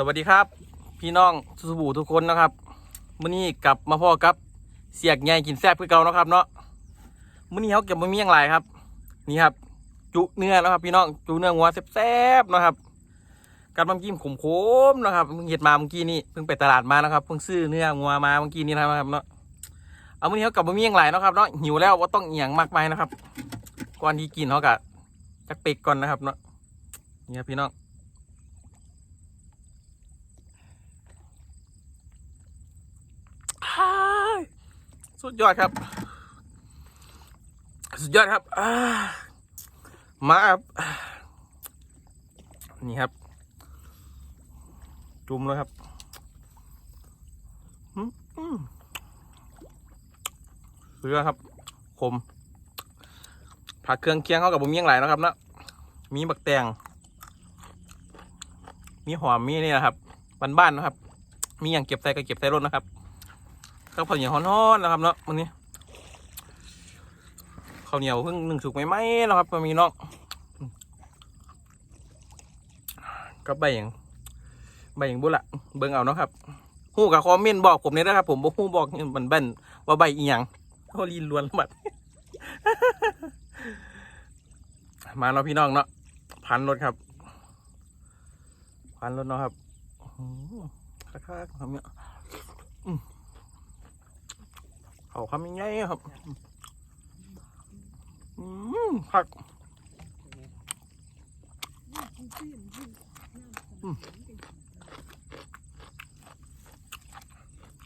สวัสดีครับ พี่น้องสุบูทุกคนนะครับมื้อนี้กลับมาพ่อกับเสียกใหญ่กินแซ่บคือเก่านะครับเนาะมื้อนี้เขาเก็บมามีอย่างไรครับ นี่ครับ จุเนื้อแล้วครับ พี่น้องจุเนื้องัวแซ่บๆนะครับกับน้ำจิ้มขมๆนะครับเพิ่งเห็ดมาเมื่อกี้นี่เพิ่งไปตลาดมานะครับเพิ่งซื้อเนื้องัวมาเมื่อกี้นี่นะครับเนาะเอามื้อนี้เขากลับมามีอย่างไรนะครับเนาะหิวแล้วว่าต้องเอียงมากมายนะครับ ก่อนที่กินเขากะจักเป็กก่อนนะครับเนาะนี่ครับพี่น้อง อ้าย สุดยอดครับ สุดยอดครับมาครับ นี่ครับ จุ่มเลยครับอืมอืมสุดยอดครับ คมผักเครื่องเคียงเข้ากับบุ้มเมี่ยงไหลนะครับนะมีบักแตง มีหอมมีนี่นะครับบ้านๆนะครับ มีอย่างเก็บใส่ก็เก็บใส่รถนะครับ ข้าวเหนียวฮ้อนๆนะครับเนาะวันนี้ข้าวเหนียวเพิ่งหนึ่งสุกไหมๆนะครับมีเนาะก็ใบอย่างใบอย่างบุละเบิ่งเอาเนาะครับหูกับคอมเมนต์บอกผมเนี่ยนะครับ ผมบอกหูบอกมันเบนว่าใบอีหยังเขาลีนล้วนบัดมาเนาะพี่น้องเนาะพันรถครับพันรถเนาะครับคักๆครับเนี่ย เขาคำยังไงครับอืมผัก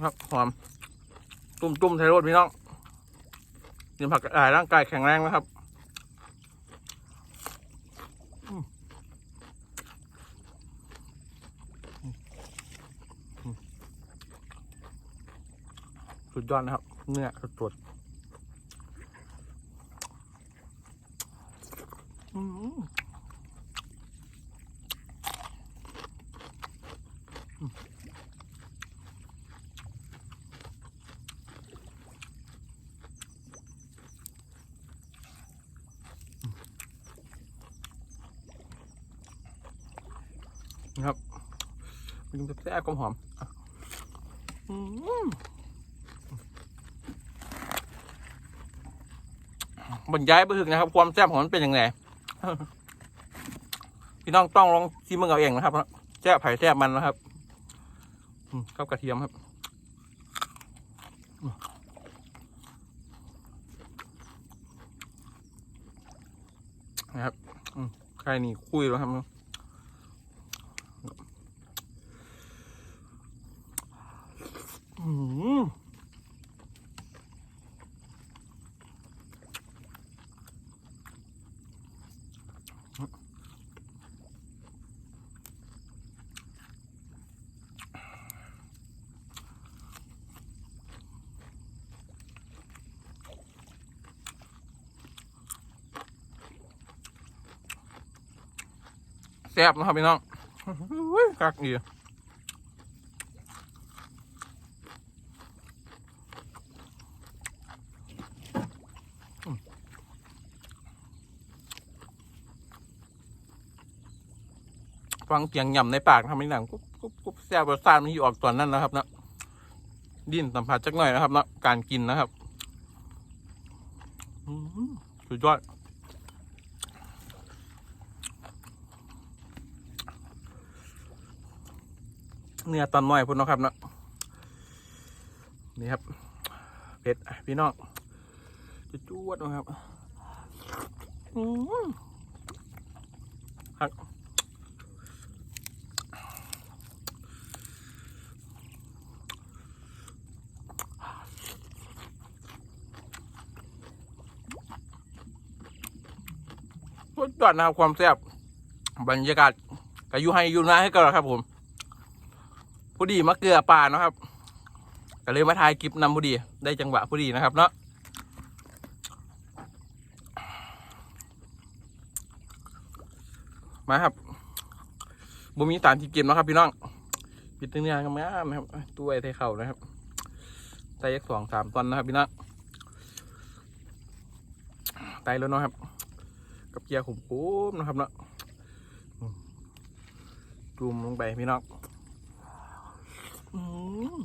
ครับหอม ตุ่มตุ่มๆใส่รสพี่น้องกินผักกระต่ายร่างกายแข็งแรงนะครับสุดยอดนะครับ เนื้อสดๆอืมนะครับมันจะแซ่บกลมหอมอืม บรรยายไปถึงนะครับ ความแซ่บของมันเป็นยังไงพี่น้องต้องลองชิมมึงเอาเองนะครับแซ่บไผ่แซ่บมันนะครับข้าวกระเทียมครับนะครับใครนี่คุยแล้วครับอืม แซ่บนะครับพี่น้องกักดี ฟังเสียงหย่ำในปากทำให้หนังกุ๊บกุ๊บกุ๊บแซ่บรสชาติมันอยู่ออกตอนนั้นนะครับนะดิ้นสัมผัสจักหน่อยนะครับนะการกินนะครับอืมสุดยอดเนื้อตอนน้อยพุ่นนะครับนะนี่ครับเผ็ดพี่น้องจะจวดนะครับ อืมครับ ยอดนะครับความแซ่บบรรยากาศกายุให้อยูนาให้กันครับผมผู้ดีมะเกลือป่านะครับก็เลยมาถ่ายคลิปนำผู้ดีได้จังหวะผู้ดีนะครับเนาะมาครับบุมีสารที่เก็บนะครับ พี่น้องปิดตึงเนี่ยงามๆนะครับตัวไอ้ไทยเข่านะครับไตยักสองสามตอนนะครับพี่น้องไตแล้วเนาะครับ กับเกียร์ขุมปุ๊บนะครับเนาะจุ่มลงไปพี่น้องอืม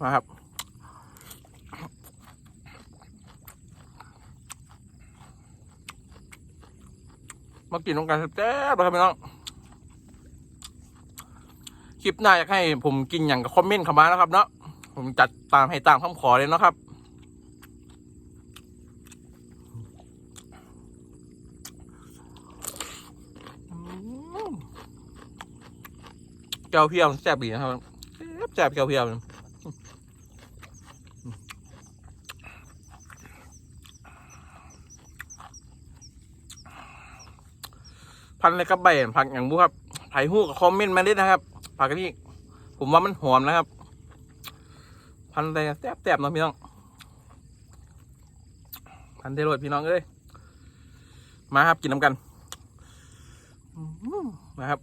มาครับ มากินน้องกันแซ่บๆเลยครับพี่น้อง คลิปหน้าอยากให้ผมกินอย่างกับคอมเมนต์เข้ามานะครับเนาะ ผมจัดตามให้ตามคำขอเลยนะครับอืมแก้วเพียวแซ่บดีนะครับแซ่บแซ่บแก้วเพียว พันเลยกับใบผักอย่างบุครับไผ่หู้กับคอมเมนต์มาด้นะครับ ผักนี้ผมว่ามันหอมนะครับ พันเลยแซ่บแซ่บๆเนาะพี่น้อง พันเทโรดพี่น้องเอ้ยมาครับกินน้ำกันอื้อหือมาครับ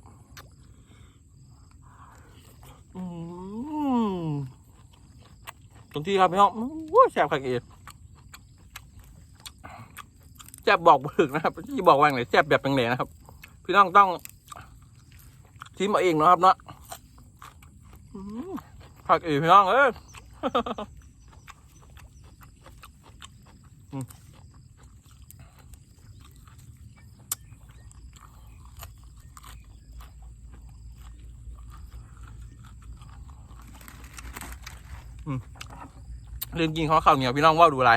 ตรงที่ครับพี่น้องว้าแซ่บขักเองแซ่บบอกบ่ถึกนะครับที่บอกว่าอย่างไรแซ่บแบบเป็นไหนนะครับ พี่น้องต้องชิมเอาเองเนาะครับเนาะอืมผักอีพี่น้องเอ้ยอืมอืมเรื่องกินข้าวข้าวเหนียวพี่น้องว่าดูอะไร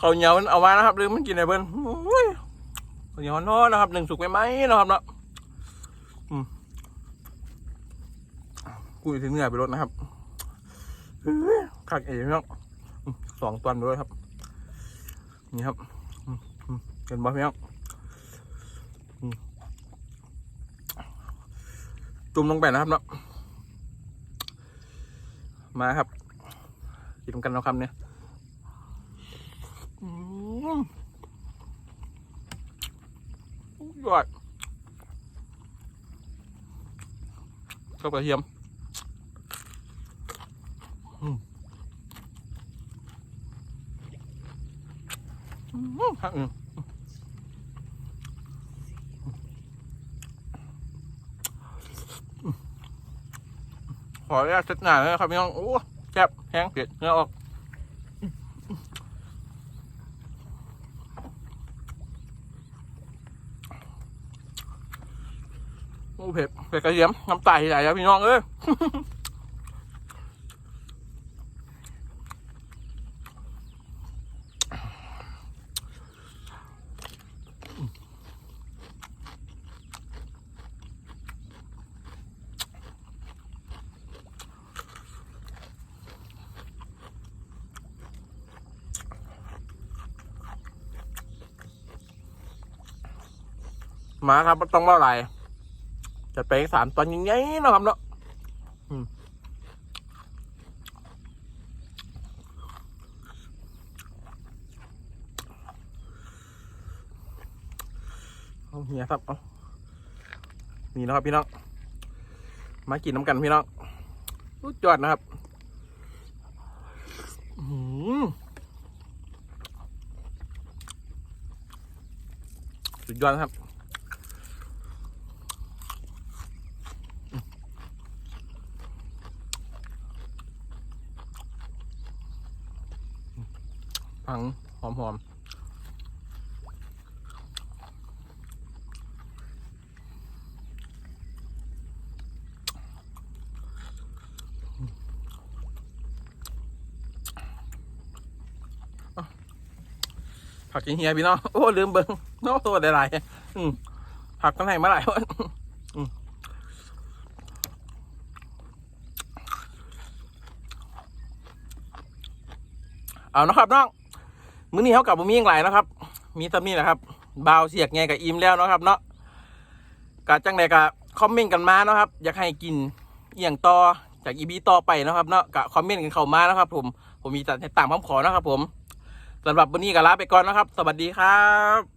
ข้าวเหนียวมันเอามานะครับลืมมันกินอะไรเบิ้ลโอ้ยข้าวเหนียวนอนนะครับหนึ่งสุกไหมไหมนะครับเนาะกูถึงเหนื่อยไปรถนะครับขักเอ๋พี่น้องสองตันไปด้วยครับ นี่ครับอืมอืมเห็นบ่พี่น้องอืมจุ่มลงไปนะครับเนาะมาครับกินกันแล้วคำเนี่ย ยอดข้าวกระเทียมอืมอืมอืมขออนุญาตเช็ดหนาเลยครับพี่น้อง โอ้แซ่บแห้งเผ็ดเนื้อออก เผ็ดเผ็ดกระเทียมน้ำตาไหลแล้วพี่น้องเอ้ยมาครับต้องเล่าอะไร จะไปสามตอนใหญ่ๆเนะครับเนาะเอาเฮียครับเอานี่นะครับพี่น้อง มากินน้ำกันพี่น้องสุดยอดนะครับสุดยอดนะครับ ผังหอมหอมผักกินเฮียพี่น้องโอ้ลืมเบิ้งน้องตัวหลายๆผักกันไหนมาหลายวันอืมเอานะครับน้อง มื้อนี้เขากลับมามีอย่างไรนะครับ มีตามนี้นะครับบาวเสียกไงกับอิมแล้วนะครับ เนาะกะจังใดกะคอมเมนต์กันมาเนาะครับ อยากให้กินเอียงต่อจากอีพีต่อไปนะครับเนาะกะคอมเมนต์กันเข้ามานะครับ ผมผมมีแต่ตามคำขอนะครับ ผมสำหรับวันนี้ก็ลาไปก่อนนะครับ สวัสดีครับ